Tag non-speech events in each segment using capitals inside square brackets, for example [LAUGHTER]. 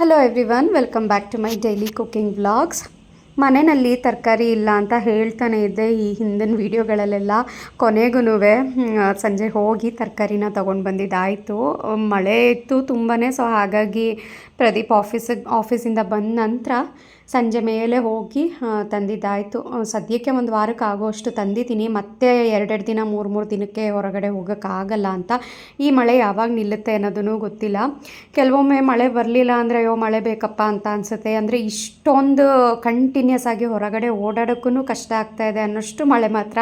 Hello everyone welcome back to my daily cooking vlogs ಮನೆಯಲ್ಲಿ ತರಕಾರಿ ಇಲ್ಲ ಅಂತ ಹೇಳ್ತಾನೆ ಇದ್ದೆ ಈ ಹಿಂದಿನ ವೀಡಿಯೋಗಳಲ್ಲೆಲ್ಲ ಕೊನೆಗೂ ಸಂಜೆ ಹೋಗಿ ತರಕಾರಿನ ತೊಗೊಂಡು ಬಂದಿದ್ದಾಯಿತು. ಮಳೆ ಇತ್ತು ತುಂಬಾ ಸೊ ಹಾಗಾಗಿ ಪ್ರದೀಪ್ ಆಫೀಸಿಗೆ ಆಫೀಸಿಂದ ಬಂದ ನಂತರ ಸಂಜೆ ಮೇಲೆ ಹೋಗಿ ತಂದಿದ್ದಾಯಿತು. ಸದ್ಯಕ್ಕೆ ಒಂದು ವಾರಕ್ಕೆ ಆಗೋಷ್ಟು ತಂದಿದ್ದೀನಿ. ಮತ್ತೆ ಎರಡೆರಡು ದಿನ, ಮೂರು ಮೂರು ದಿನಕ್ಕೆ ಹೊರಗಡೆ ಹೋಗೋಕ್ಕಾಗಲ್ಲ ಅಂತ. ಈ ಮಳೆ ಯಾವಾಗ ನಿಲ್ಲುತ್ತೆ ಅನ್ನೋದನ್ನು ಗೊತ್ತಿಲ್ಲ. ಕೆಲವೊಮ್ಮೆ ಮಳೆ ಬರಲಿಲ್ಲ ಅಂದರೆ, ಅಯ್ಯೋ, ಮಳೆ ಬೇಕಪ್ಪ ಅಂತ ಅನಿಸುತ್ತೆ. ಅಂದರೆ ಇಷ್ಟೊಂದು ಕಂಟಿನ್ಯೂಸ್ ಆಗಿ ಹೊರಗಡೆ ಓಡಾಡೋಕ್ಕೂ ಕಷ್ಟ ಆಗ್ತಾ ಇದೆ ಅನ್ನೋಷ್ಟು ಮಳೆ ಮಾತ್ರ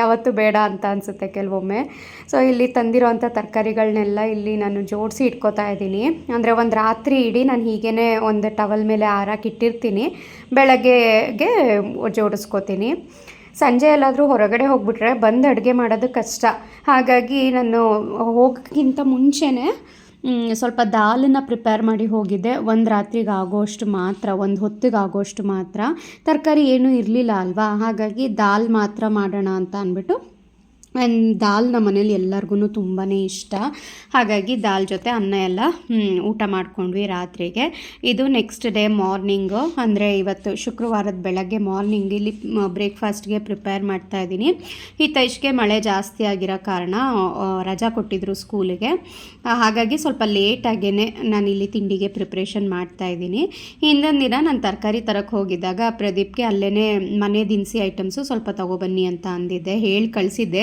ಯಾವತ್ತೂ ಬೇಡ ಅಂತ ಅನಿಸುತ್ತೆ ಕೆಲವೊಮ್ಮೆ. ಸೊ ಇಲ್ಲಿ ತಂದಿರೋವಂಥ ತರಕಾರಿಗಳನ್ನೆಲ್ಲ ಇಲ್ಲಿ ನಾನು ಜೋಡಿಸಿ ಇಟ್ಕೋತಾ ಇದ್ದೀನಿ. ಅಂದರೆ ಒಂದು ರಾತ್ರಿ ಇಡೀ, ನಾನು ಹೀಗೇ ಒಂದು ಟವಲ್ ಮೇಲೆ ಆರಾಕಿ ಇಟ್ಟಿರ್ತೀನಿ. ಬೆಳಗ್ಗೆಗೆ ಜೋಡಿಸ್ಕೋತೀನಿ ಸಂಜೆ ಎಲ್ಲಾದರೂ ಹೊರಗಡೆ ಹೋಗ್ಬಿಟ್ರೆ ಬಂದು ಅಡುಗೆ ಮಾಡೋದು ಕಷ್ಟ. ಹಾಗಾಗಿ ನಾನು ಹೋಗೋಕ್ಕಿಂತ ಮುಂಚೆನೇ ಸ್ವಲ್ಪ ದಾಲನ್ನು ಪ್ರಿಪೇರ್ ಮಾಡಿ ಹೋಗಿದ್ದೆ. ಒಂದು ರಾತ್ರಿಗೆ ಆಗೋಷ್ಟು ಮಾತ್ರ, ಒಂದು ಹೊತ್ತಿಗೆ ಆಗೋಷ್ಟು ಮಾತ್ರ. ತರಕಾರಿ ಏನೂ ಇರಲಿಲ್ಲ ಅಲ್ವಾ? ಹಾಗಾಗಿ ದಾಲ್ ಮಾತ್ರ ಮಾಡೋಣ ಅಂತ ಅಂದ್ಬಿಟ್ಟು ಆ್ಯಂಡ್ ದಾಲ್ ನಮ್ಮ ಮನೇಲಿ ಎಲ್ಲರಿಗೂ ತುಂಬಾ ಇಷ್ಟ. ಹಾಗಾಗಿ ದಾಲ್ ಜೊತೆ ಅನ್ನ ಎಲ್ಲ ಊಟ ಮಾಡ್ಕೊಂಡ್ವಿ ರಾತ್ರಿಗೆ. ಇದು ನೆಕ್ಸ್ಟ್ ಡೇ ಮಾರ್ನಿಂಗು ಅಂದರೆ ಇವತ್ತು ಶುಕ್ರವಾರದ ಬೆಳಗ್ಗೆ ಮಾರ್ನಿಂಗ್ ಇಲ್ಲಿ ಬ್ರೇಕ್ಫಾಸ್ಟ್ಗೆ ಪ್ರಿಪೇರ್ ಮಾಡ್ತಾ ಇದ್ದೀನಿ. ಹಿತೈಷ್ಗೆ ಮಳೆ ಜಾಸ್ತಿ ಆಗಿರೋ ಕಾರಣ ರಜಾ ಕೊಟ್ಟಿದ್ರು ಸ್ಕೂಲಿಗೆ ಹಾಗಾಗಿ ಸ್ವಲ್ಪ ಲೇಟಾಗೇ ನಾನು ಇಲ್ಲಿ ತಿಂಡಿಗೆ ಪ್ರಿಪ್ರೇಷನ್ ಮಾಡ್ತಾ ಇದ್ದೀನಿ. ಹಿಂದೊಂದು ದಿನ ನಾನು ತರಕಾರಿ ತರಕ್ಕೆ ಹೋಗಿದ್ದಾಗ ಪ್ರದೀಪ್ಗೆ ಅಲ್ಲೇ ಮನೆ ದಿನಸಿ ಐಟಮ್ಸು ಸ್ವಲ್ಪ ತಗೊಬನ್ನಿ ಅಂತ ಅಂದಿದ್ದೆ. ಹೇಳಿ, ಕಳಿಸಿದ್ದೆ.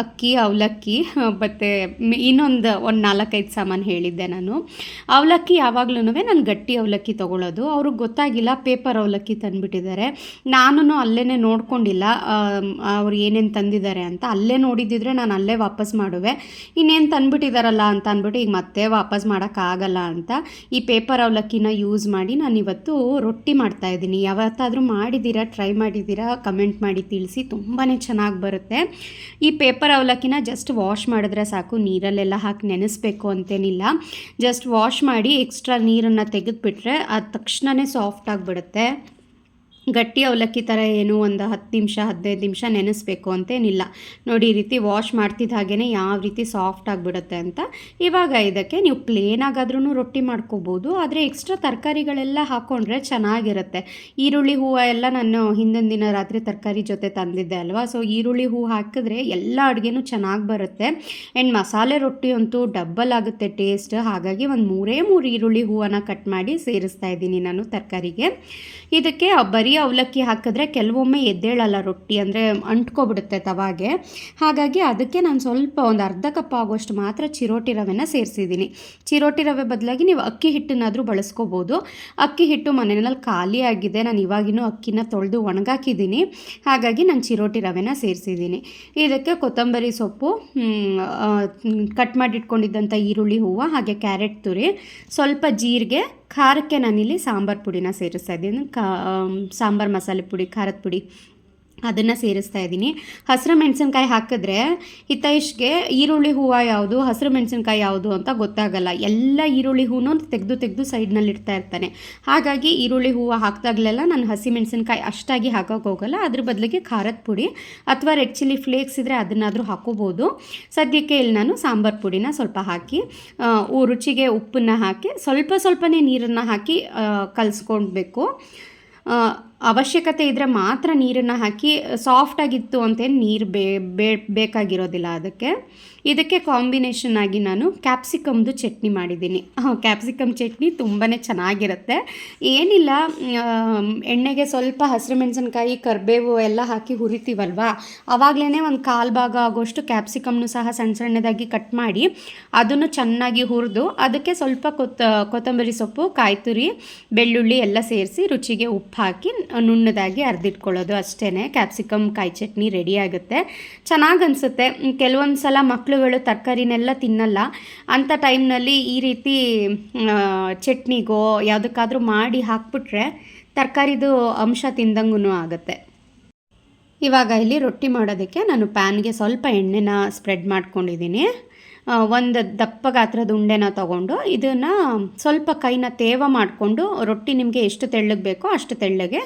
ಅಕ್ಕಿ, ಅವಲಕ್ಕಿ ಮತ್ತು ಇನ್ನೊಂದು ಒಂದು ನಾಲ್ಕೈದು ಸಾಮಾನು ಹೇಳಿದ್ದೆ ನಾನು. ಅವಲಕ್ಕಿ ಯಾವಾಗ್ಲೂ ನಾನು ಗಟ್ಟಿ ಅವಲಕ್ಕಿ ತೊಗೊಳೋದು. ಅವ್ರಿಗೆ ಗೊತ್ತಾಗಿಲ್ಲ, ಪೇಪರ್ ಅವಲಕ್ಕಿ ತಂದುಬಿಟ್ಟಿದ್ದಾರೆ. ನಾನು ಅಲ್ಲೇ ನೋಡ್ಕೊಂಡಿಲ್ಲ ಅವ್ರು ಏನೇನು ತಂದಿದ್ದಾರೆ ಅಂತ. ಅಲ್ಲೇ ನೋಡಿದ್ದಿದ್ರೆ ನಾನು ಅಲ್ಲೇ ವಾಪಸ್ ಮಾಡುವೆ. ಇನ್ನೇನು ತಂದುಬಿಟ್ಟಿದ್ದಾರಲ್ಲ ಅಂತ ಅಂದ್ಬಿಟ್ಟು, ಈಗ ಮತ್ತೆ ವಾಪಸ್ ಮಾಡೋಕ್ಕಾಗಲ್ಲ ಅಂತ. ಈ ಪೇಪರ್ ಅವಲಕ್ಕಿನ ಯೂಸ್ ಮಾಡಿ ನಾನು ಇವತ್ತು ರೊಟ್ಟಿ ಮಾಡ್ತಾ ಇದ್ದೀನಿ. ಯಾವತ್ತಾದರೂ ಮಾಡಿದ್ದೀರಾ, ಟ್ರೈ ಮಾಡಿದ್ದೀರಾ, ಕಮೆಂಟ್ ಮಾಡಿ ತಿಳಿಸಿ. ತುಂಬಾ ಚೆನ್ನಾಗಿ ಬರುತ್ತೆ. ಈ ಪೇಪರ್ ಅವಲಕ್ಕಿನ ಜಸ್ಟ್ ವಾಶ್ ಮಾಡಿದ್ರೆ ಸಾಕು, ನೀರಲ್ಲೆಲ್ಲ ಹಾಕಿ ನೆನೆಸ್ಬೇಕು ಅಂತೇನಿಲ್ಲ. ಜಸ್ಟ್ ವಾಶ್ ಮಾಡಿ ಎಕ್ಸ್ಟ್ರಾ ನೀರನ್ನು ತೆಗೆದುಬಿಟ್ರೆ ಅದು ತಕ್ಷಣವೇ ಸಾಫ್ಟ್ ಆಗಿಬಿಡುತ್ತೆ. ಗಟ್ಟಿ ಅವಲಕ್ಕಿ ಥರ ಏನು ಒಂದು ಹತ್ತು ನಿಮಿಷ, ಹದಿನೈದು ನಿಮಿಷ ನೆನೆಸ್ಬೇಕು ಅಂತೇನಿಲ್ಲ ನೋಡಿ, ಈ ರೀತಿ ವಾಶ್ ಮಾಡ್ತಿದ್ದ ಹಾಗೆಯೇ ಯಾವ ರೀತಿ ಸಾಫ್ಟ್ ಆಗಿಬಿಡುತ್ತೆ ಅಂತ ಇವಾಗ ಇದಕ್ಕೆ ನೀವು ಪ್ಲೇನ್ ಆಗಾದ್ರೂ ರೊಟ್ಟಿ ಮಾಡ್ಕೋಬೋದು. ಆದರೆ ಎಕ್ಸ್ಟ್ರಾ ತರಕಾರಿಗಳೆಲ್ಲ ಹಾಕ್ಕೊಂಡ್ರೆ ಚೆನ್ನಾಗಿರುತ್ತೆ. ಈರುಳ್ಳಿ ಹೂವು ಎಲ್ಲ ನಾನು ಹಿಂದಿನ ದಿನ ರಾತ್ರಿ ತರಕಾರಿ ಜೊತೆ ತಂದಿದ್ದೆ ಅಲ್ವಾ? ಸೊ ಈರುಳ್ಳಿ ಹೂವು ಹಾಕಿದ್ರೆ ಎಲ್ಲ ಅಡುಗೆನೂ ಚೆನ್ನಾಗಿ ಬರುತ್ತೆ. ಆ್ಯಂಡ್ ಮಸಾಲೆ ರೊಟ್ಟಿ ಅಂತೂ ಡಬ್ಬಲ್ ಆಗುತ್ತೆ ಟೇಸ್ಟ್ ಹಾಗಾಗಿ ಒಂದು ಮೂರೇ ಮೂರು ಈರುಳ್ಳಿ ಹೂವನ್ನು ಕಟ್ ಮಾಡಿ ಸೇರಿಸ್ತಾ ಇದ್ದೀನಿ ನಾನು ತರಕಾರಿಗೆ. ಇದಕ್ಕೆ ಬರೀ ಅವಲಕ್ಕಿ ಹಾಕಿದ್ರೆ ಕೆಲವೊಮ್ಮೆ ಎದ್ದೇಳಲ್ಲ ರೊಟ್ಟಿ ಅಂದರೆ ಅಂಟ್ಕೊಬಿಡುತ್ತೆ ತವಾಗೆ. ಹಾಗಾಗಿ ಅದಕ್ಕೆ ನಾನು ಸ್ವಲ್ಪ ಒಂದು ಅರ್ಧ ಕಪ್ ಆಗೋಷ್ಟು ಮಾತ್ರ ಚಿರೋಟಿ ರವೆನ ಸೇರಿಸಿದ್ದೀನಿ. ಚಿರೋಟಿ ರವೆ ಬದಲಾಗಿ ನೀವು ಅಕ್ಕಿ ಹಿಟ್ಟನ್ನಾದರೂ ಬಳಸ್ಕೋಬೋದು. ಅಕ್ಕಿ ಹಿಟ್ಟು ಮನೆಯಲ್ಲಿ ಖಾಲಿ ಆಗಿದೆ, ನಾನು ಇವಾಗಿನೂ ಅಕ್ಕಿನ ತೊಳೆದು ಒಣಗಾಕಿದ್ದೀನಿ. ಹಾಗಾಗಿ ನಾನು ಚಿರೋಟಿ ರವೆನ ಸೇರಿಸಿದ್ದೀನಿ. ಇದಕ್ಕೆ ಕೊತ್ತಂಬರಿ ಸೊಪ್ಪು ಕಟ್ ಮಾಡಿಟ್ಕೊಂಡಿದ್ದಂಥ ಈರುಳ್ಳಿ ಹೂವು, ಹಾಗೆ ಕ್ಯಾರೆಟ್ ತುರಿ, ಸ್ವಲ್ಪ ಜೀರಿಗೆ, ಖಾರಕ್ಕೆ ನಾನಿಲ್ಲಿ ಸಾಂಬಾರು ಪುಡಿನ ಸೇರಿಸ್ತಾ ಇದ್ದೀನಿ. ಕಾ ಸಾಂಬಾರು, ಮಸಾಲೆ ಪುಡಿ, ಖಾರದ ಪುಡಿ ಅದನ್ನು ಸೇರಿಸ್ತಾ ಇದ್ದೀನಿ. ಹಸಿರು ಮೆಣಸಿನ್ಕಾಯಿ ಹಾಕಿದ್ರೆ ಹಿತೈಷ್ಗೆ ಈರುಳ್ಳಿ ಹೂವು ಯಾವುದು, ಹಸಿರು ಮೆಣಸಿನ್ಕಾಯಿ ಯಾವುದು ಅಂತ ಗೊತ್ತಾಗಲ್ಲ. ಎಲ್ಲ ಈರುಳ್ಳಿ ಹೂನು ತೆಗೆದು ತೆಗೆದು ಸೈಡ್ನಲ್ಲಿ ಇಡ್ತಾ ಇರ್ತಾನೆ. ಹಾಗಾಗಿ ಈರುಳ್ಳಿ ಹೂವು ಹಾಕಿದಾಗಲೆಲ್ಲ ನಾನು ಹಸಿ ಮೆಣಸಿನ್ಕಾಯಿ ಅಷ್ಟಾಗಿ ಹಾಕೋಕೆ ಹೋಗಲ್ಲ. ಅದ್ರ ಬದಲಿಗೆ ಖಾರದ ಪುಡಿ ಅಥವಾ ರೆಡ್ ಚಿಲ್ಲಿ ಫ್ಲೇಕ್ಸ್ ಇದ್ದರೆ ಅದನ್ನಾದರೂ ಹಾಕೋಬೋದು. ಸದ್ಯಕ್ಕೆ ಇಲ್ಲಿ ನಾನು ಸಾಂಬಾರು ಪುಡಿನ ಸ್ವಲ್ಪ ಹಾಕಿ ರುಚಿಗೆ ಉಪ್ಪನ್ನು ಹಾಕಿ, ಸ್ವಲ್ಪ ಸ್ವಲ್ಪನೇ ನೀರನ್ನು ಹಾಕಿ ಕಲಿಸ್ಕೊಳ್ಬೇಕು ಅವಶ್ಯಕತೆ ಇದ್ದರೆ ಮಾತ್ರ ನೀರನ್ನು ಹಾಕಿ ಸಾಫ್ಟಾಗಿತ್ತು ಅಂತೇನು ನೀರು ಬೇ, ಬೇ- ಬೇಕಾಗಿರೋದಿಲ್ಲ ಅದಕ್ಕೆ. ಇದಕ್ಕೆ ಕಾಂಬಿನೇಷನ್ ಆಗಿ ನಾನು ಕ್ಯಾಪ್ಸಿಕಮ್ದು ಚಟ್ನಿ ಮಾಡಿದ್ದೀನಿ. ಕ್ಯಾಪ್ಸಿಕಮ್ ಚಟ್ನಿ ತುಂಬಾ ಚೆನ್ನಾಗಿರುತ್ತೆ. ಏನಿಲ್ಲ ಎಣ್ಣೆಗೆ ಸ್ವಲ್ಪ ಹಸಿರು ಮೆಣಸಿನ್ಕಾಯಿ, ಕರಿಬೇವು ಎಲ್ಲ ಹಾಕಿ ಹುರಿತೀವಲ್ವಾ? ಆವಾಗಲೇ ಒಂದು ಕಾಲು ಭಾಗ ಆಗೋಷ್ಟು ಕ್ಯಾಪ್ಸಿಕಮ್ನು ಸಹ ಸಣ್ಣ ಸಣ್ಣದಾಗಿ ಕಟ್ ಮಾಡಿ, ಅದನ್ನು ಚೆನ್ನಾಗಿ ಹುರಿದು, ಅದಕ್ಕೆ ಸ್ವಲ್ಪ ಕೊತ್ತ, ಕೊತ್ತಂಬರಿ ಸೊಪ್ಪು ಕಾಯಿ ತುರಿ ಬೆಳ್ಳುಳ್ಳಿ ಎಲ್ಲ ಸೇರಿಸಿ ರುಚಿಗೆ ಉಪ್ಪು ಹಾಕಿ ನುಣ್ಣದಾಗಿ ಅರ್ದಿಟ್ಕೊಳ್ಳೋದು ಅಷ್ಟೇ ಕ್ಯಾಪ್ಸಿಕಮ್, ಕಾಯಿ ಚಟ್ನಿ ರೆಡಿ ಆಗುತ್ತೆ. ಚೆನ್ನಾಗಿ ಅನಿಸುತ್ತೆ. ಕೆಲವೊಂದು ಸಲ ಮಕ್ಕಳುಗಳು ತರಕಾರಿನೆಲ್ಲ ತಿನ್ನಲ್ಲ. ಅಂಥ ಟೈಮ್ನಲ್ಲಿ ಈ ರೀತಿ ಚಟ್ನಿಗೋ ಯಾವುದಕ್ಕಾದ್ರೂ ಮಾಡಿ ಹಾಕ್ಬಿಟ್ರೆ ತರಕಾರಿದು ಅಂಶ ತಿಂದಂಗೂ ಆಗುತ್ತೆ. ಇವಾಗ ಇಲ್ಲಿ ರೊಟ್ಟಿ ಮಾಡೋದಕ್ಕೆ ನಾನು ಪ್ಯಾನ್ಗೆ ಸ್ವಲ್ಪ ಎಣ್ಣೆನ ಸ್ಪ್ರೆಡ್ ಮಾಡ್ಕೊಂಡಿದ್ದೀನಿ ಒಂದು ದಪ್ಪ ಗಾತ್ರದ ಉಂಡೆನ ತಗೊಂಡು ಇದನ್ನು ಸ್ವಲ್ಪ ಕೈನ ತೇವ ಮಾಡಿಕೊಂಡು ರೊಟ್ಟಿ ನಿಮಗೆ ಎಷ್ಟು ತೆಳ್ಳಗೆ ಬೇಕೋ ಅಷ್ಟು ತೆಳ್ಳಗೆ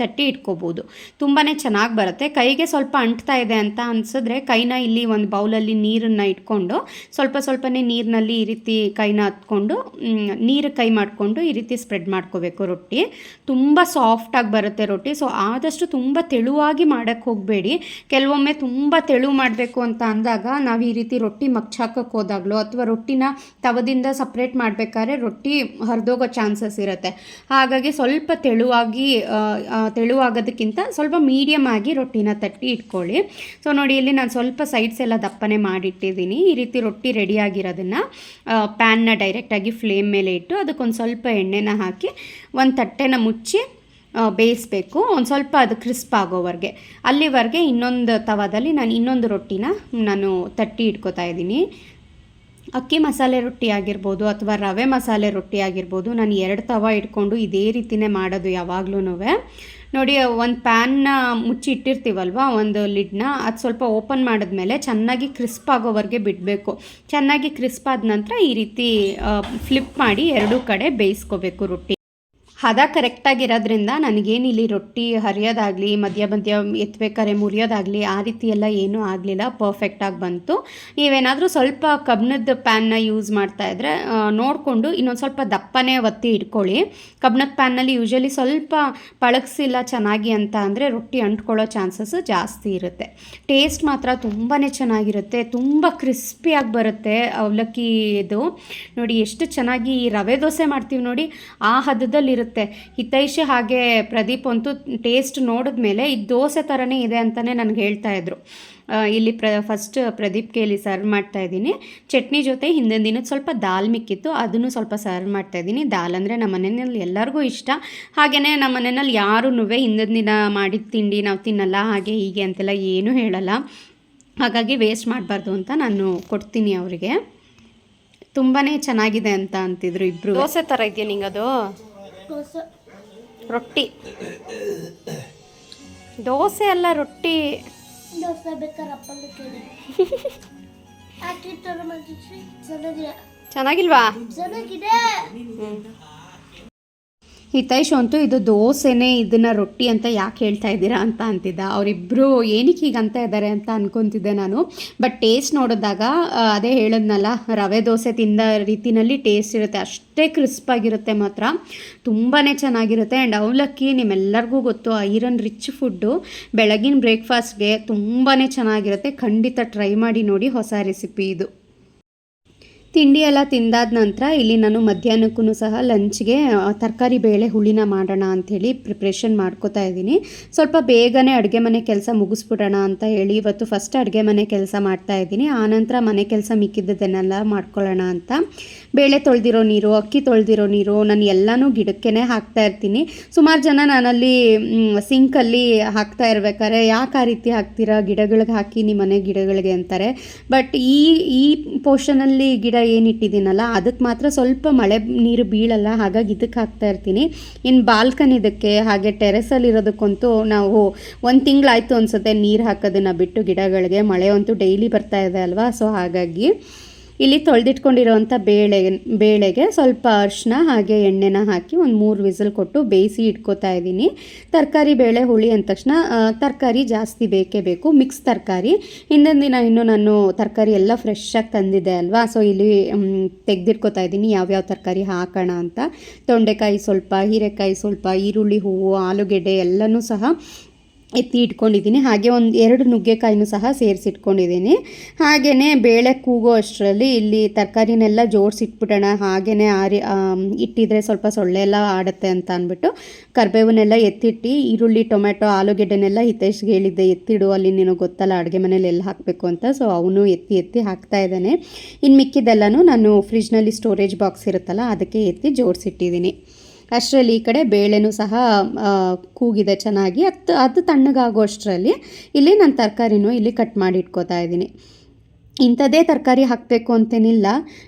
ತಟ್ಟಿ ಇಟ್ಕೋಬೋದು. ತುಂಬಾ ಚೆನ್ನಾಗಿ ಬರುತ್ತೆ. ಕೈಗೆ ಸ್ವಲ್ಪ ಅಂಟ್ತಾ ಇದೆ ಅಂತ ಅನಿಸಿದ್ರೆ ಕೈನ ಇಲ್ಲಿ ಒಂದು ಬೌಲಲ್ಲಿ ನೀರನ್ನು ಇಟ್ಕೊಂಡು ಸ್ವಲ್ಪ ಸ್ವಲ್ಪನೇ ನೀರಿನಲ್ಲಿ ಈ ರೀತಿ ಕೈನ ಹತ್ಕೊಂಡು ನೀರು ಕೈ ಮಾಡಿಕೊಂಡು ಈ ರೀತಿ ಸ್ಪ್ರೆಡ್ ಮಾಡ್ಕೋಬೇಕು ರೊಟ್ಟಿ. ತುಂಬ ಸಾಫ್ಟಾಗಿ ಬರುತ್ತೆ ರೊಟ್ಟಿ. ಸೊ ಆದಷ್ಟು ತುಂಬ ತೆಳುವಾಗಿ ಮಾಡೋಕ್ಕೆ ಹೋಗಬೇಡಿ. ಕೆಲವೊಮ್ಮೆ ತುಂಬ ತೆಳು ಮಾಡಬೇಕು ಅಂತ ಅಂದಾಗ ನಾವು ಈ ರೀತಿ ರೊಟ್ಟಿ ಮಗ್ಚಾಕಕ್ಕೆ ಹೋದಾಗಲೋ ಅಥವಾ ರೊಟ್ಟಿನ ತವದಿಂದ ಸಪ್ರೇಟ್ ಮಾಡಬೇಕಾದ್ರೆ ರೊಟ್ಟಿ ಹರಿದೋಗೋ ಚಾನ್ಸಸ್ ಇರುತ್ತೆ. ಹಾಗಾಗಿ ಸ್ವಲ್ಪ ತೆಳುವಾಗಿ ತೆಳುವಾಗೋದಕ್ಕಿಂತ ಸ್ವಲ್ಪ ಮೀಡಿಯಮ್ ಆಗಿ ರೊಟ್ಟಿನ ತಟ್ಟಿ ಇಟ್ಕೊಳ್ಳಿ. ಸೊ ನೋಡಿ, ಇಲ್ಲಿ ನಾನು ಸ್ವಲ್ಪ ಸೈಡ್ಸ್ ಎಲ್ಲ ದಪ್ಪನೆ ಮಾಡಿಟ್ಟಿದ್ದೀನಿ. ಈ ರೀತಿ ರೊಟ್ಟಿ ರೆಡಿಯಾಗಿರೋದನ್ನು ಪ್ಯಾನ್ನ ಡೈರೆಕ್ಟಾಗಿ ಫ್ಲೇಮ್ ಮೇಲೆ ಇಟ್ಟು ಅದಕ್ಕೊಂದು ಸ್ವಲ್ಪ ಎಣ್ಣೆನ ಹಾಕಿ ಒಂದು ತಟ್ಟೆನ ಮುಚ್ಚಿ ಬೇಯಿಸ್ಬೇಕು. ಒಂದು ಸ್ವಲ್ಪ ಅದು ಕ್ರಿಸ್ಪ್ ಆಗೋವರೆಗೆ. ಅಲ್ಲಿವರೆಗೆ ಇನ್ನೊಂದು ತವಾದಲ್ಲಿ ನಾನು ಇನ್ನೊಂದು ರೊಟ್ಟಿನ ನಾನು ತಟ್ಟಿ ಇಟ್ಕೋತಾ ಇದ್ದೀನಿ. ಅಕ್ಕಿ ಮಸಾಲೆ ರೊಟ್ಟಿ ಆಗಿರ್ಬೋದು ಅಥವಾ ರವೆ ಮಸಾಲೆ ರೊಟ್ಟಿ ಆಗಿರ್ಬೋದು ನಾನು ಎರಡು ತವ ಇಟ್ಕೊಂಡು ಇದೇ ರೀತಿನೇ ಮಾಡೋದು ಯಾವಾಗ್ಲೂ ನೋಡಿ, ಒಂದು ಪ್ಯಾನ್ನ ಮುಚ್ಚಿ ಇಟ್ಟಿರ್ತೀವಲ್ವ ಒಂದು ಲಿಡ್ನ ಅದು ಸ್ವಲ್ಪ ಓಪನ್ ಮಾಡಿದ್ಮೇಲೆ ಚೆನ್ನಾಗಿ ಕ್ರಿಸ್ಪ್ ಆಗೋವರೆಗೆ ಬಿಡಬೇಕು. ಚೆನ್ನಾಗಿ ಕ್ರಿಸ್ಪ್ ಆದ ನಂತರ ಈ ರೀತಿ ಫ್ಲಿಪ್ ಮಾಡಿ ಎರಡೂ ಕಡೆ ಬೇಯಿಸ್ಕೋಬೇಕು ರೊಟ್ಟಿ. ಹದ ಕರೆಕ್ಟಾಗಿರೋದ್ರಿಂದ ನನಗೇನು ಇಲ್ಲಿ ರೊಟ್ಟಿ ಹರಿಯೋದಾಗಲಿ ಮಧ್ಯ ಮಧ್ಯ ಎತ್ತಬೇಕಾದ್ರೆ ಮುರಿಯೋದಾಗಲಿ, ಆ ರೀತಿ ಎಲ್ಲ ಏನೂ ಆಗಲಿಲ್ಲ. ಪರ್ಫೆಕ್ಟಾಗಿ ಬಂತು. ನೀವೇನಾದರೂ ಸ್ವಲ್ಪ ಕಬ್ಬಿಣದ ಪ್ಯಾನ್ನ ಯೂಸ್ ಮಾಡ್ತಾ ಇದ್ರೆ ನೋಡಿಕೊಂಡು ಇನ್ನೊಂದು ಸ್ವಲ್ಪ ದಪ್ಪನೇ ಒತ್ತಿ ಇಟ್ಕೊಳ್ಳಿ. ಕಬ್ಬಿಣದ ಪ್ಯಾನ್ನಲ್ಲಿ ಯೂಶಲಿ ಸ್ವಲ್ಪ ಪಳಗಿಸಿಲ್ಲ ಚೆನ್ನಾಗಿ ಅಂತ ಅಂದರೆ ರೊಟ್ಟಿ ಅಂಟ್ಕೊಳ್ಳೋ ಚಾನ್ಸಸ್ ಜಾಸ್ತಿ ಇರುತ್ತೆ. ಟೇಸ್ಟ್ ಮಾತ್ರ ತುಂಬಾ ಚೆನ್ನಾಗಿರುತ್ತೆ. ತುಂಬ ಕ್ರಿಸ್ಪಿಯಾಗಿ ಬರುತ್ತೆ ಅವಲಕ್ಕಿ ಇದು. ನೋಡಿ, ಎಷ್ಟು ಚೆನ್ನಾಗಿ ರವೆ ದೋಸೆ ಮಾಡ್ತೀವಿ ನೋಡಿ, ಆ ಹದದಲ್ಲಿರುತ್ತೆ. ಹಿತೈಷಿ ಹಾಗೆ ಪ್ರದೀಪ್ ಅಂತೂ ಟೇಸ್ಟ್ ನೋಡಿದ್ಮೇಲೆ ಈ ದೋಸೆ ಥರನೇ ಇದೆ ಅಂತಲೇ ನನಗೆ ಹೇಳ್ತಾ ಇದ್ರು. ಇಲ್ಲಿ ಪ್ರ ಫಸ್ಟ್ ಪ್ರದೀಪ್ ಕೇಳಿ ಸರ್ವ್ ಮಾಡ್ತಾ ಇದ್ದೀನಿ. ಚಟ್ನಿ ಜೊತೆ ಹಿಂದಿನ ದಿನದ ಸ್ವಲ್ಪ ದಾಲ್ ಮಿಕ್ಕಿತ್ತು, ಅದನ್ನು ಸ್ವಲ್ಪ ಸರ್ವ್ ಮಾಡ್ತಾ ಇದ್ದೀನಿ. ದಾಲ್ ಅಂದರೆ ನಮ್ಮ ಮನೆಯಲ್ಲಿ ಎಲ್ಲರಿಗೂ ಇಷ್ಟ. ಹಾಗೆಯೇ ನಮ್ಮ ಮನೆಯಲ್ಲಿ ಯಾರೂ ಹಿಂದಿನ ದಿನ ಮಾಡಿದ ತಿಂಡಿ ನಾವು ತಿನ್ನಲ್ಲ, ಹಾಗೆ ಹೀಗೆ ಅಂತೆಲ್ಲ ಏನೂ ಹೇಳಲ್ಲ. ಹಾಗಾಗಿ ವೇಸ್ಟ್ ಮಾಡಬಾರ್ದು ಅಂತ ನಾನು ಕೊಡ್ತೀನಿ ಅವರಿಗೆ. ತುಂಬಾ ಚೆನ್ನಾಗಿದೆ ಅಂತ ಅಂತಿದ್ರು ಇಬ್ಬರು ದೋಸೆ ಥರ ಇದೆಯಾ ನಿಂಗೆ ದೋಸೆ ರೊಟ್ಟಿ. ದೋಸೆ ಅಲ್ಲ ರೊಟ್ಟಿ. ದೋಸೆ ಬೇಕಾದ್ರೆ [LAUGHS] ಚೆನ್ನಾಗಿಲ್ವಾ? ಚೆನ್ನಾಗಿದೆ. ಹಿತೈಷ್ ಅಂತೂ ಇದು ದೋಸೆನೇ ಇದನ್ನ ರೊಟ್ಟಿ ಅಂತ ಯಾಕೆ ಹೇಳ್ತಾ ಇದ್ದೀರಾ ಅಂತ ಅಂತಿದ್ದ. ಅವರಿಬ್ಬರು ಏನಕ್ಕೆ ಹೀಗೆ ಅಂತ ಇದ್ದಾರೆ ಅಂತ ಅನ್ಕೊತಿದ್ದೆ ನಾನು. ಬಟ್ ಟೇಸ್ಟ್ ನೋಡಿದಾಗ ಅದೇ ಹೇಳಿದ್ನಲ್ಲ, ರವೆ ದೋಸೆ ತಿಂದ ರೀತಿನಲ್ಲಿ ಟೇಸ್ಟ್ ಇರುತ್ತೆ. ಅಷ್ಟೇ ಕ್ರಿಸ್ಪ್ ಆಗಿರುತ್ತೆ ಮಾತ್ರ. ತುಂಬಾ ಚೆನ್ನಾಗಿರುತ್ತೆ. ಆ್ಯಂಡ್ ಅವಲಕ್ಕಿ ನಿಮ್ಮೆಲ್ಲರಿಗೂ ಗೊತ್ತು, ಐರನ್ ರಿಚ್ ಫುಡ್ಡು ಬೆಳಗಿನ ಬ್ರೇಕ್ಫಾಸ್ಟ್ಗೆ ತುಂಬಾ ಚೆನ್ನಾಗಿರುತ್ತೆ. ಖಂಡಿತ ಟ್ರೈ ಮಾಡಿ ನೋಡಿ ಹೊಸ ರೆಸಿಪಿ ಇದು. ತಿಂಡಿ ಎಲ್ಲ ತಿಂದಾದ ನಂತರ ಇಲ್ಲಿ ನಾನು ಮಧ್ಯಾಹ್ನಕ್ಕೂ ಸಹ ಲಂಚ್ಗೆ ತರಕಾರಿ ಬೇಳೆ ಹುಳಿನ ಮಾಡೋಣ ಅಂಥೇಳಿ ಪ್ರಿಪ್ರೇಷನ್ ಮಾಡ್ಕೋತಾ ಇದ್ದೀನಿ. ಸ್ವಲ್ಪ ಬೇಗನೆ ಅಡುಗೆ ಮನೆ ಕೆಲಸ ಮುಗಿಸ್ಬಿಡೋಣ ಅಂತ ಹೇಳಿ ಇವತ್ತು ಫಸ್ಟ್ ಅಡುಗೆ ಮನೆ ಕೆಲಸ ಮಾಡ್ತಾ ಇದ್ದೀನಿ. ಆನಂತರ ಮನೆ ಕೆಲಸ ಮಿಕ್ಕಿದ್ದನ್ನೆಲ್ಲ ಮಾಡ್ಕೊಳ್ಳೋಣ ಅಂತ. ಬೇಳೆ ತೊಳೆದಿರೋ ನೀರು, ಅಕ್ಕಿ ತೊಳೆದಿರೋ ನೀರು, ನಾನು ಎಲ್ಲನೂ ಗಿಡಕ್ಕೆ ಹಾಕ್ತಾ ಇರ್ತೀನಿ. ಸುಮಾರು ಜನ ನಾನಲ್ಲಿ ಸಿಂಕಲ್ಲಿ ಹಾಕ್ತಾ ಇರ್ಬೇಕಾದ್ರೆ ಯಾಕೆ ಆ ರೀತಿ ಹಾಕ್ತೀರಾ? ಗಿಡಗಳಿಗೆ ಹಾಕಿ ನಿಮ್ಮ ಮನೆ ಗಿಡಗಳಿಗೆ ಅಂತಾರೆ. ಬಟ್ ಈ ಈ ಪೋರ್ಷನಲ್ಲಿ ಗಿಡ ಏನಿಟ್ಟಿದ್ದೀನಲ್ಲ ಅದಕ್ಕೆ ಮಾತ್ರ ಸ್ವಲ್ಪ ಮಳೆ ನೀರು ಬೀಳಲ್ಲ, ಹಾಗಾಗಿ ಇದಕ್ಕೆ ಹಾಕ್ತಾ ಇರ್ತೀನಿ. ಇನ್ನು ಬಾಲ್ಕನಿದಕ್ಕೆ ಹಾಗೆ ಟೆರೆಸಲ್ಲಿ ಇರೋದಕ್ಕಂತೂ ನಾವು ಒಂದು ತಿಂಗಳಾಯಿತು ಅನಿಸುತ್ತೆ ನೀರು ಹಾಕೋದನ್ನು ಬಿಟ್ಟು ಗಿಡಗಳಿಗೆ. ಮಳೆ ಅಂತೂ ಡೈಲಿ ಬರ್ತಾ ಇದೆ ಅಲ್ವಾ? ಸೊ ಹಾಗಾಗಿ ಇಲ್ಲಿ ತೊಳೆದಿಟ್ಕೊಂಡಿರೋವಂಥ ಬೇಳೆ, ಬೇಳೆಗೆ ಸ್ವಲ್ಪ ಅರಿಶಿನ ಹಾಗೆ ಎಣ್ಣೆನ ಹಾಕಿ ಒಂದು ಮೂರು ವಿಸಲ್ ಕೊಟ್ಟು ಬೇಯಿಸಿ ಇಟ್ಕೋತಾ ಇದ್ದೀನಿ. ತರಕಾರಿ, ಬೇಳೆ, ಹುಳಿ ಅಂದ ತಕ್ಷಣ ತರಕಾರಿ ಜಾಸ್ತಿ ಬೇಕೇ ಬೇಕು. ಮಿಕ್ಸ್ ತರಕಾರಿ. ಹಿಂದಿನ ದಿನ ಇನ್ನೂ ನಾನು ತರಕಾರಿ ಎಲ್ಲ ಫ್ರೆಶ್ಶಾಗಿ ತಂದಿದ್ದೆ ಅಲ್ವಾ? ಸೊ ಇಲ್ಲಿ ತೆಗೆದಿಟ್ಕೋತಾ ಇದ್ದೀನಿ ಯಾವ್ಯಾವ ತರಕಾರಿ ಹಾಕೋಣ ಅಂತ. ತೊಂಡೆಕಾಯಿ ಸ್ವಲ್ಪ, ಹೀರೆಕಾಯಿ ಸ್ವಲ್ಪ, ಈರುಳ್ಳಿ, ಹೂವು, ಆಲೂಗೆಡ್ಡೆ ಎಲ್ಲನೂ ಸಹ ಎತ್ತಿ ಇಟ್ಕೊಂಡಿದ್ದೀನಿ. ಹಾಗೆ ಒಂದು ಎರಡು ನುಗ್ಗೆಕಾಯಿನೂ ಸಹ ಸೇರಿಸಿಟ್ಕೊಂಡಿದ್ದೀನಿ. ಹಾಗೆಯೇ ಬೇಳೆ ಕೂಗೋ ಅಷ್ಟರಲ್ಲಿ ಇಲ್ಲಿ ತರಕಾರಿನೆಲ್ಲ ಜೋಡಿಸಿಟ್ಬಿಡೋಣ. ಹಾಗೆಯೇ ಆರಿ ಇಟ್ಟಿದ್ರೆ ಸ್ವಲ್ಪ ಸೊಳ್ಳೆ ಎಲ್ಲ ಆಡುತ್ತೆ ಅಂತ ಅಂದ್ಬಿಟ್ಟು ಕರ್ಬೇವನ್ನೆಲ್ಲ ಎತ್ತಿಟ್ಟು, ಈರುಳ್ಳಿ ಟೊಮೆಟೊ ಆಲೂಗೆಡ್ಡೆನೆಲ್ಲ ಹಿತೇಶ್ಗೆ ಹೇಳಿದ್ದೆ, ಎತ್ತಿಡು, ಅಲ್ಲಿ ನೀನು ಗೊತ್ತಲ್ಲ, ಅಡುಗೆ ಮನೇಲಿ ಎಲ್ಲ ಹಾಕಬೇಕು ಅಂತ. ಸೊ, ಅವನು ಎತ್ತಿ ಎತ್ತಿ ಹಾಕ್ತಾ ಇದ್ದಾನೆ. ಇನ್ನು ಮಿಕ್ಕಿದ್ದೆಲ್ಲನೂ ನಾನು ಫ್ರಿಜ್ನಲ್ಲಿ ಸ್ಟೋರೇಜ್ ಬಾಕ್ಸ್ ಇರುತ್ತಲ್ಲ, ಅದಕ್ಕೆ ಎತ್ತಿ ಜೋಡಿಸಿಟ್ಟಿದ್ದೀನಿ. ಅಷ್ಟರಲ್ಲಿ ಈ ಕಡೆ ಬೇಳೆನೂ ಸಹ ಕೂಗಿದೆ ಚೆನ್ನಾಗಿ. ಅದು ಅದು ತಣ್ಣಗಾಗೋ ಅಷ್ಟರಲ್ಲಿ ಇಲ್ಲಿ ನಾನು ತರಕಾರಿನೂ ಇಲ್ಲಿ ಕಟ್ ಮಾಡಿ ಇಟ್ಕೋತಾ ಇದ್ದೀನಿ. ಇಂಥದ್ದೇ ತರಕಾರಿ ಹಾಕಬೇಕು ಅಂತೇನಿಲ್ಲ.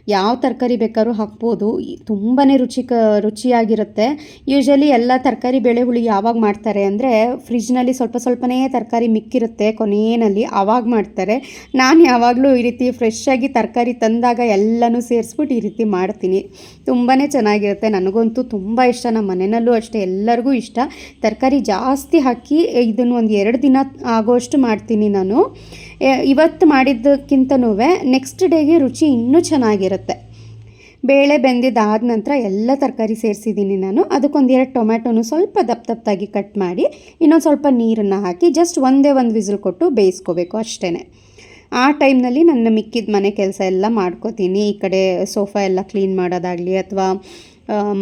ಯಾವ ತರಕಾರಿ ಬೇಕಾದ್ರೂ ಹಾಕ್ಬೋದು. ತುಂಬಾ ರುಚಿಕ, ರುಚಿಯಾಗಿರುತ್ತೆ. ಯೂಶಲಿ ಎಲ್ಲ ತರಕಾರಿ ಬೇಳೆ ಹುಳಿ ಯಾವಾಗ ಮಾಡ್ತಾರೆ ಅಂದರೆ ಫ್ರಿಜ್ನಲ್ಲಿ ಸ್ವಲ್ಪ ಸ್ವಲ್ಪನೇ ತರಕಾರಿ ಮಿಕ್ಕಿರುತ್ತೆ ಕೊನೆಯಲ್ಲಿ ಆವಾಗ ಮಾಡ್ತಾರೆ. ನಾನು ಯಾವಾಗಲೂ ಈ ರೀತಿ ಫ್ರೆಶ್ ಆಗಿ ತರಕಾರಿ ತಂದಾಗ ಎಲ್ಲನೂ ಸೇರಿಸ್ಬಿಟ್ಟು ಈ ರೀತಿ ಮಾಡ್ತೀನಿ. ತುಂಬಾ ಚೆನ್ನಾಗಿರುತ್ತೆ. ನನಗಂತೂ ತುಂಬ ಇಷ್ಟ. ನಮ್ಮ ಮನೆಯಲ್ಲೂ ಅಷ್ಟೇ. ಎಲ್ಲರಿಗೂ ಇಷ್ಟ. ತರಕಾರಿ ಜಾಸ್ತಿ ಹಾಕಿ ಇದನ್ನು ಒಂದು ಎರಡು ದಿನ ಆಗೋಷ್ಟು ಮಾಡ್ತೀನಿ ನಾನು. ಇವತ್ತು ಮಾಡಿದ್ದಕ್ಕಿಂತನೂ ನೆಕ್ಸ್ಟ್ ಡೇಗೆ ರುಚಿ ಇನ್ನೂ ಚೆನ್ನಾಗಿರುತ್ತೆ. ಬೇಳೆ ಬೆಂದಿದ್ದಾದ ನಂತರ ಎಲ್ಲ ತರಕಾರಿ ಸೇರಿಸಿದ್ದೀನಿ ನಾನು. ಅದಕ್ಕೊಂದು ಎರಡು ಟೊಮ್ಯಾಟೊನು ಸ್ವಲ್ಪ ದಪ್ಪ ದಪ್ಪದಾಗಿ ಕಟ್ ಮಾಡಿ, ಇನ್ನೊಂದು ಸ್ವಲ್ಪ ನೀರನ್ನು ಹಾಕಿ ಜಸ್ಟ್ ಒಂದೇ ಒಂದು ವಿಸಿಲ್ ಕೊಟ್ಟು ಬೇಯಿಸ್ಕೋಬೇಕು ಅಷ್ಟೇ ಆ ಟೈಮ್ನಲ್ಲಿ ನನ್ನ ಮಿಕ್ಕಿದ ಮನೆ ಕೆಲಸ ಎಲ್ಲ ಮಾಡ್ಕೋತೀನಿ. ಈ ಕಡೆ ಸೋಫಾ ಎಲ್ಲ ಕ್ಲೀನ್ ಮಾಡೋದಾಗಲಿ ಅಥವಾ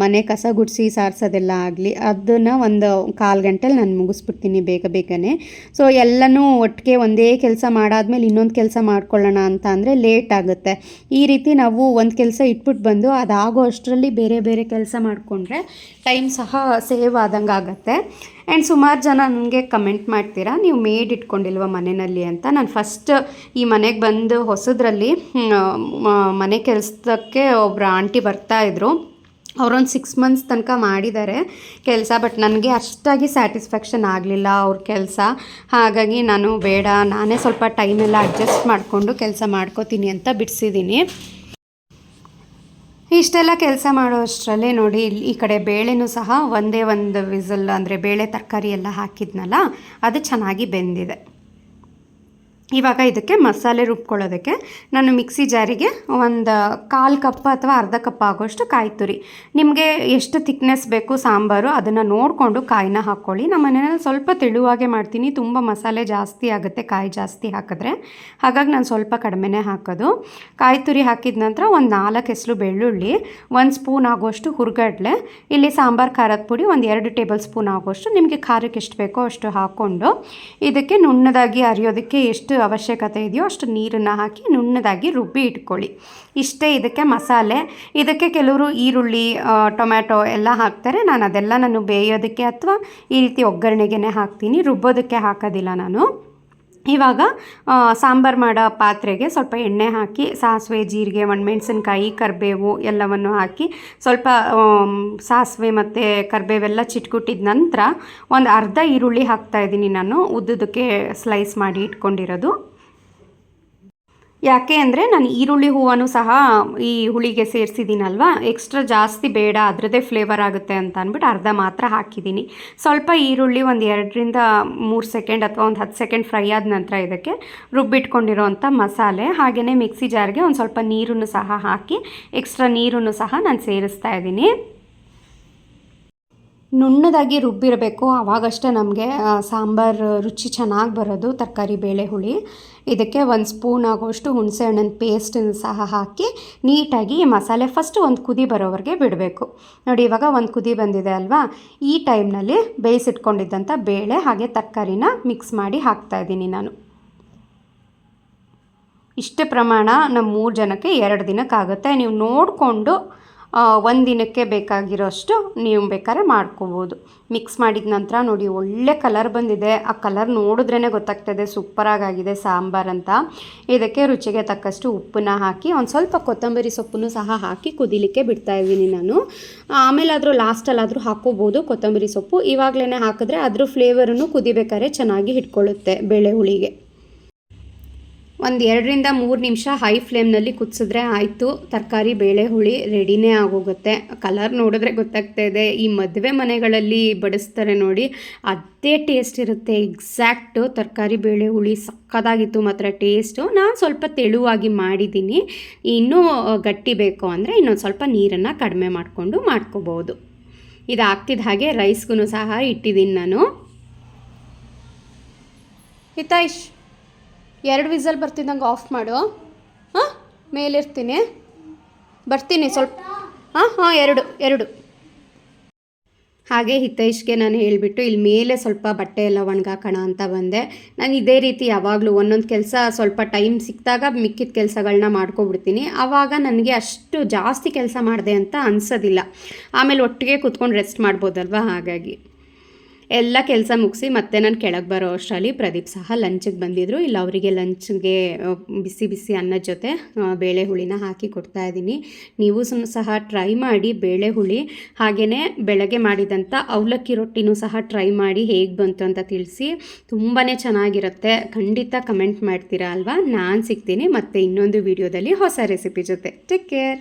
ಮನೆ ಕಸ ಗುಡಿಸಿ ಸಾರಿಸೋದೆಲ್ಲ ಆಗಲಿ, ಅದನ್ನು ಒಂದು ಕಾಲು ಗಂಟೆಲಿ ನಾನು ಮುಗಿಸ್ಬಿಡ್ತೀನಿ ಬೇಗ ಬೇಗನೆ. ಸೊ ಎಲ್ಲನೂ ಒಟ್ಟಿಗೆ ಒಂದೇ ಕೆಲಸ ಮಾಡಾದ್ಮೇಲೆ ಇನ್ನೊಂದು ಕೆಲಸ ಮಾಡ್ಕೊಳ್ಳೋಣ ಅಂತ ಅಂದರೆ ಲೇಟ್ ಆಗುತ್ತೆ. ಈ ರೀತಿ ನಾವು ಒಂದು ಕೆಲಸ ಇಟ್ಬಿಟ್ಟು ಬಂದು ಅದಾಗೋ ಅಷ್ಟರಲ್ಲಿ ಬೇರೆ ಬೇರೆ ಕೆಲಸ ಮಾಡಿಕೊಂಡ್ರೆ ಟೈಮ್ ಸಹ ಸೇವ್ ಆದಂಗೆ ಆಗುತ್ತೆ. ಆ್ಯಂಡ್ ಸುಮಾರು ಜನ ನನಗೆ ಕಮೆಂಟ್ ಮಾಡ್ತೀರಾ, ನೀವು ಮೇಡ್ ಇಟ್ಕೊಂಡಿಲ್ವ ಮನೆಯಲ್ಲಿ ಅಂತ? ನಾನು ಫಸ್ಟ್ ಈ ಮನೆಗೆ ಬಂದು ಹೊಸದ್ರಲ್ಲಿ ಮನೆ ಕೆಲಸಕ್ಕೆ ಒಬ್ಬರು ಆಂಟಿ ಬರ್ತಾಯಿದ್ರು ಅವರೊಂದು ಸಿಕ್ಸ್ ಮಂತ್ಸ್ ತನಕ ಮಾಡಿದ್ದಾರೆ ಕೆಲಸ ಬಟ್ ನನಗೆ ಅಷ್ಟಾಗಿ ಸ್ಯಾಟಿಸ್ಫ್ಯಾಕ್ಷನ್ ಆಗಲಿಲ್ಲ ಅವ್ರ ಕೆಲಸ. ಹಾಗಾಗಿ ನಾನು ಬೇಡ, ನಾನೇ ಸ್ವಲ್ಪ ಟೈಮೆಲ್ಲ ಅಡ್ಜಸ್ಟ್ ಮಾಡಿಕೊಂಡು ಕೆಲಸ ಮಾಡ್ಕೋತೀನಿ ಅಂತ ಬಿಡಿಸಿದ್ದೀನಿ. ಇಷ್ಟೆಲ್ಲ ಕೆಲಸ ಮಾಡೋ ಅಷ್ಟರಲ್ಲೇ ನೋಡಿ ಇಲ್ಲಿ ಈ ಕಡೆ ಬೇಳೆನೂ ಸಹ ಒಂದೇ ಒಂದು ವಿಸಲ್ ಅಂದರೆ ಬೇಳೆ ತರಕಾರಿ ಎಲ್ಲ ಹಾಕಿದ್ನಲ್ಲ, ಅದು ಚೆನ್ನಾಗಿ ಬೆಂದಿದೆ. ಇವಾಗ ಇದಕ್ಕೆ ಮಸಾಲೆ ರುಬ್ಕೊಳ್ಳೋದಕ್ಕೆ ನಾನು ಮಿಕ್ಸಿ ಜಾರಿಗೆ ಒಂದು ಕಾಲು ಕಪ್ ಅಥವಾ ಅರ್ಧ ಕಪ್ ಆಗೋಷ್ಟು ಕಾಯಿ ತುರಿ. ನಿಮಗೆ ಎಷ್ಟು ಥಿಕ್ನೆಸ್ ಬೇಕು ಸಾಂಬಾರು ಅದನ್ನು ನೋಡಿಕೊಂಡು ಕಾಯಿನ ಹಾಕ್ಕೊಳ್ಳಿ. ನಮ್ಮ ಮನೆಯಲ್ಲಿ ಸ್ವಲ್ಪ ತೆಳುವಾಗೆ ಮಾಡ್ತೀನಿ. ತುಂಬ ಮಸಾಲೆ ಜಾಸ್ತಿ ಆಗುತ್ತೆ, ಕಾಯಿ ಜಾಸ್ತಿ ಹಾಕಿದ್ರೆ. ಹಾಗಾಗಿ ನಾನು ಸ್ವಲ್ಪ ಕಡಿಮೆನೇ ಹಾಕೋದು. ಕಾಯಿ ತುರಿ ಹಾಕಿದ ನಂತರ ಒಂದು ನಾಲ್ಕು ಹೆಸರು ಬೆಳ್ಳುಳ್ಳಿ, ಒಂದು ಸ್ಪೂನ್ ಆಗೋಷ್ಟು ಹುರ್ಗಡ್ಲೆ, ಇಲ್ಲಿ ಸಾಂಬಾರು ಖಾರದ ಪುಡಿ ಒಂದು ಎರಡು ಟೇಬಲ್ ಸ್ಪೂನ್ ಆಗೋಷ್ಟು. ನಿಮಗೆ ಖಾರಕ್ಕೆ ಎಷ್ಟು ಬೇಕೋ ಅಷ್ಟು ಹಾಕ್ಕೊಂಡು ಇದಕ್ಕೆ ನುಣ್ಣದಾಗಿ ಅರಿಯೋದಕ್ಕೆ ಎಷ್ಟು ಅವಶ್ಯಕತೆ ಇದೆಯೋ ಅಷ್ಟು ನೀರನ್ನು ಹಾಕಿ ನುಣ್ಣದಾಗಿ ರುಬ್ಬಿ ಇಟ್ಕೊಳ್ಳಿ. ಇಷ್ಟೇ ಇದಕ್ಕೆ ಮಸಾಲೆ. ಇದಕ್ಕೆ ಕೆಲವರು ಈರುಳ್ಳಿ ಟೊಮ್ಯಾಟೊ ಎಲ್ಲ ಹಾಕ್ತಾರೆ. ನಾನು ಅದೆಲ್ಲ ನಾನು ಬೇಯೋದಕ್ಕೆ ಅಥವಾ ಈ ರೀತಿ ಒಗ್ಗರಣೆಗೆ ಹಾಕ್ತೀನಿ. ರುಬ್ಬೋದಕ್ಕೆ ಹಾಕೋದಿಲ್ಲ ನಾನು. ಇವಾಗ ಸಾಂಬಾರು ಮಾಡೋ ಪಾತ್ರೆಗೆ ಸ್ವಲ್ಪ ಎಣ್ಣೆ ಹಾಕಿ, ಸಾಸಿವೆ, ಜೀರಿಗೆ, ಒಣಮೆಣಸಿನ್ಕಾಯಿ, ಕರಿಬೇವು ಎಲ್ಲವನ್ನು ಹಾಕಿ ಸ್ವಲ್ಪ ಸಾಸಿವೆ ಮತ್ತು ಕರಿಬೇವೆಲ್ಲ ಚಿಟ್ಕುಟ್ಟಿದ ನಂತರ ಒಂದು ಅರ್ಧ ಈರುಳ್ಳಿ ಹಾಕ್ತಾ ಇದ್ದೀನಿ ನಾನು. ಉದ್ದುದಕ್ಕೆ ಸ್ಲೈಸ್ ಮಾಡಿ ಇಟ್ಕೊಂಡಿರೋದು. ಯಾಕೆ ಅಂದರೆ ನಾನು ಈರುಳ್ಳಿ ಹೂವನ್ನು ಸಹ ಈ ಹುಳಿಗೆ ಸೇರಿಸಿದ್ದೀನಲ್ವ? ಎಕ್ಸ್ಟ್ರಾ ಜಾಸ್ತಿ ಬೇಡ, ಅದರದ್ದೇ ಫ್ಲೇವರ್ ಆಗುತ್ತೆ ಅಂತ ಅಂದ್ಬಿಟ್ಟು ಅರ್ಧ ಮಾತ್ರ ಹಾಕಿದ್ದೀನಿ. ಸ್ವಲ್ಪ ಈರುಳ್ಳಿ ಒಂದು ಎರಡರಿಂದ ಮೂರು ಸೆಕೆಂಡ್ ಅಥವಾ ಒಂದು ಹತ್ತು ಸೆಕೆಂಡ್ ಫ್ರೈ ಆದ ನಂತರ ಇದಕ್ಕೆ ರುಬ್ಬಿಟ್ಕೊಂಡಿರೋವಂಥ ಮಸಾಲೆ ಹಾಗೆಯೇ ಮಿಕ್ಸಿ ಜಾರ್ಗೆ ಒಂದು ಸ್ವಲ್ಪ ನೀರನ್ನು ಸಹ ಹಾಕಿ ಎಕ್ಸ್ಟ್ರಾ ನೀರನ್ನು ಸಹ ನಾನು ಸೇರಿಸ್ತಾ ಇದ್ದೀನಿ. ನುಣ್ಣದಾಗಿ ರುಬ್ಬಿರಬೇಕು. ಆವಾಗಷ್ಟೇ ನಮಗೆ ಸಾಂಬಾರು ರುಚಿ ಚೆನ್ನಾಗಿ ಬರೋದು ತರಕಾರಿ, ಬೇಳೆ, ಹುಳಿ. ಇದಕ್ಕೆ ಒಂದು ಸ್ಪೂನ್ ಆಗೋಷ್ಟು ಹುಣಸೆ ಹಣ್ಣಿನ ಪೇಸ್ಟನ್ನು ಸಹ ಹಾಕಿ ನೀಟಾಗಿ ಮಸಾಲೆ ಫಸ್ಟ್ ಒಂದು ಕುದಿ ಬರೋವರೆಗೆ ಬಿಡಬೇಕು. ನೋಡಿ, ಇವಾಗ ಒಂದು ಕುದಿ ಬಂದಿದೆ ಅಲ್ವಾ? ಈ ಟೈಮ್ನಲ್ಲಿ ಬೇಯಿಸಿಟ್ಕೊಂಡಿದ್ದಂಥ ಬೇಳೆ ಹಾಗೆ ತರಕಾರಿನ ಮಿಕ್ಸ್ ಮಾಡಿ ಹಾಕ್ತಾ ಇದ್ದೀನಿ ನಾನು. ಇಷ್ಟು ಪ್ರಮಾಣ ನಮ್ಮ ಮೂರು ಜನಕ್ಕೆ ಎರಡು ದಿನಕ್ಕಾಗುತ್ತೆ. ನೀವು ನೋಡಿಕೊಂಡು ಒಂದು ದಿನಕ್ಕೆ ಬೇಕಾಗಿರೋಷ್ಟು ನೀವು ಬೇಕಾದ್ರೆ ಮಾಡ್ಕೋಬೋದು. ಮಿಕ್ಸ್ ಮಾಡಿದ ನಂತರ ನೋಡಿ, ಒಳ್ಳೆ ಕಲರ್ ಬಂದಿದೆ. ಆ ಕಲರ್ ನೋಡಿದ್ರೇ ಗೊತ್ತಾಗ್ತದೆ ಸೂಪರಾಗಾಗಿದೆ ಸಾಂಬಾರ್ ಅಂತ. ಇದಕ್ಕೆ ರುಚಿಗೆ ತಕ್ಕಷ್ಟು ಉಪ್ಪನ್ನ ಹಾಕಿ, ಒಂದು ಸ್ವಲ್ಪ ಕೊತ್ತಂಬರಿ ಸೊಪ್ಪನ್ನು ಸಹ ಹಾಕಿ ಕುದಿಲಿಕ್ಕೆ ಬಿಡ್ತಾ ಇದ್ದೀನಿ ನಾನು. ಆಮೇಲಾದರೂ ಲಾಸ್ಟಲ್ಲಾದರೂ ಹಾಕೋಬೋದು ಕೊತ್ತಂಬರಿ ಸೊಪ್ಪು. ಇವಾಗಲೇ ಹಾಕಿದ್ರೆ ಅದ್ರ ಫ್ಲೇವರನ್ನು ಕುದಿಬೇಕಾದ್ರೆ ಚೆನ್ನಾಗಿ ಹಿಡ್ಕೊಳ್ಳುತ್ತೆ ಬೇಳೆ ಹುಳಿಗೆ. ಒಂದು ಎರಡರಿಂದ ಮೂರು ನಿಮಿಷ ಹೈ ಫ್ಲೇಮ್ನಲ್ಲಿ ಕುದಿಸಿದ್ರೆ ಆಯಿತು. ತರಕಾರಿ ಬೇಳೆ ಹುಳಿ ರೆಡಿನೇ ಆಗೋಗುತ್ತೆ. ಕಲರ್ ನೋಡಿದ್ರೆ ಗೊತ್ತಾಗ್ತಾ ಇದೆ. ಈ ಮದುವೆ ಮನೆಗಳಲ್ಲಿ ಬಡಿಸ್ತಾರೆ ನೋಡಿ, ಅದೇ ಟೇಸ್ಟ್ ಇರುತ್ತೆ. ಎಕ್ಸಾಕ್ಟು ತರಕಾರಿ ಬೇಳೆ ಹುಳಿ ಸಕ್ಕದಾಗಿತ್ತು ಮಾತ್ರ ಟೇಸ್ಟು ನಾನು ಸ್ವಲ್ಪ ತೆಳುವಾಗಿ ಮಾಡಿದ್ದೀನಿ. ಇನ್ನೂ ಗಟ್ಟಿ ಬೇಕು ಅಂದರೆ ಇನ್ನೊಂದು ಸ್ವಲ್ಪ ನೀರನ್ನು ಕಡಿಮೆ ಮಾಡಿಕೊಂಡು ಮಾಡ್ಕೋಬೋದು. ಇದು ಆಗ್ತಿದ್ದ ಹಾಗೆ ರೈಸ್ಗೂ ಸಹ ಇಟ್ಟಿದ್ದೀನಿ ನಾನು. ಹಿತಾಯ್ಶ್! ಎರಡು ವಿಸಲ್ ಬರ್ತಿದ್ದಂಗೆ ಆಫ್ ಮಾಡು. ಹಾಂ? ಮೇಲಿರ್ತೀನಿ. ಬರ್ತೀನಿ ಸ್ವಲ್ಪ. ಹಾಂ? ಹಾಂ, ಎರಡು ಎರಡು. ಹಾಗೆ ಹಿತೈಷ್ಗೆ ನಾನು ಹೇಳಿಬಿಟ್ಟು ಇಲ್ಲಿ ಮೇಲೆ ಸ್ವಲ್ಪ ಬಟ್ಟೆ ಎಲ್ಲ ಒಣಗಾಕೋಣ ಅಂತ ಬಂದೆ. ನಾನು ಇದೇ ರೀತಿ ಯಾವಾಗಲೂ ಒಂದೊಂದು ಕೆಲಸ ಸ್ವಲ್ಪ ಟೈಮ್ ಸಿಕ್ಕಿದಾಗ ಮಿಕ್ಕಿದ ಕೆಲಸಗಳನ್ನ ಮಾಡ್ಕೊಬಿಡ್ತೀನಿ. ಆವಾಗ ನನಗೆ ಅಷ್ಟು ಜಾಸ್ತಿ ಕೆಲಸ ಮಾಡಿದೆ ಅಂತ ಅನಿಸೋದಿಲ್ಲ. ಆಮೇಲೆ ಒಟ್ಟಿಗೆ ಕೂತ್ಕೊಂಡು ರೆಸ್ಟ್ ಮಾಡ್ಬೋದಲ್ವ? ಹಾಗಾಗಿ. ಎಲ್ಲ ಕೆಲಸ ಮುಗಿಸಿ ಮತ್ತೆ ನಾನು ಕೆಳಗೆ ಬರೋ ಅಷ್ಟರಲ್ಲಿ ಪ್ರದೀಪ್ ಸಹ ಲಂಚಿಗೆ ಬಂದಿದ್ದರು ಇಲ್ಲ, ಅವರಿಗೆ ಲಂಚ್ಗೆ ಬಿಸಿ ಬಿಸಿ ಅನ್ನದ ಜೊತೆ ಬೇಳೆ ಹುಳಿನ ಹಾಕಿ ಕೊಡ್ತಾ ಇದ್ದೀನಿ. ನೀವು ಸಹ ಟ್ರೈ ಮಾಡಿ ಬೇಳೆ ಹುಳಿ ಹಾಗೆಯೇ ಬೆಳಗ್ಗೆ ಮಾಡಿದಂಥ ಅವಲಕ್ಕಿ ರೊಟ್ಟಿನೂ ಸಹ ಟ್ರೈ ಮಾಡಿ ಹೇಗೆ ಬಂತು ಅಂತ ತಿಳಿಸಿ ತುಂಬಾ ಚೆನ್ನಾಗಿರುತ್ತೆ. ಖಂಡಿತ ಕಮೆಂಟ್ ಮಾಡ್ತೀರಾ ಅಲ್ವಾ? ನಾನು ಸಿಗ್ತೀನಿ ಮತ್ತು ಇನ್ನೊಂದು ವಿಡಿಯೋದಲ್ಲಿ ಹೊಸ ರೆಸಿಪಿ ಜೊತೆ. Take care